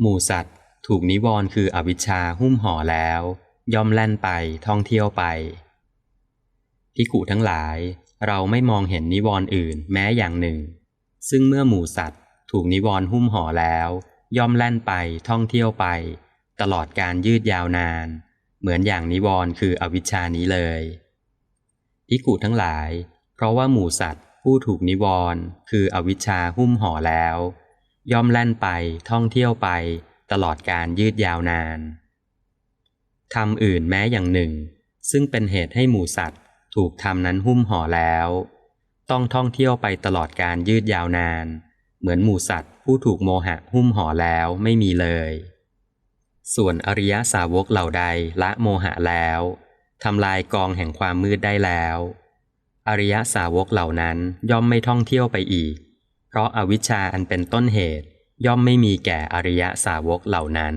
หมู่สัตว์ ถูกนิวรณ์คืออวิชชาหุ้มห่อแล้ว ย่อมแล่นไปท่องเที่ยวไปพิกุทั้งหลาย เราไม่มองเห็นนิวรณ์อื่นแม้อย่างหนึ่ง ซึ่งเมื่อหมู่สัตว์ ถูกนิวรณ์หุ้มห่อแล้ว ย่อมแล่นไปท่องเที่ยวไป ตลอดการยืดยาวนาน เหมือนอย่างนิวรณ์คืออวิชชานี้เลยพิกุทั้งหลาย เพราะว่าหมู่สัตว์ผู้ถูกนิวรณ์คืออวิชชาหุ้มห่อแล้ว ย่อมแล่นไปท่องเที่ยวไป ตลอดการยืดยาวนานทำอื่นแม้อย่างหนึ่ง ซึ่งเป็นเหตุให้หมู่สัตว์ ถูกทำนั้นหุ้มห่อแล้ว ต้องท่องเที่ยวไปตลอดการยืดยาวนาน เหมือนหมู่สัตว์ผู้ถูกโมหะหุ้มห่อแล้วไม่มีเลย ส่วนอริยสาวกเหล่าใดละโมหะแล้วทำลายกองแห่งความมืดได้แล้ว อริยสาวกเหล่านั้นย่อมไม่ท่องเที่ยวไปอีก เพราะอาวิชชาอันเป็นต้นเหตุย่อมไม่มีแก่อริยสาวกเหล่านั้น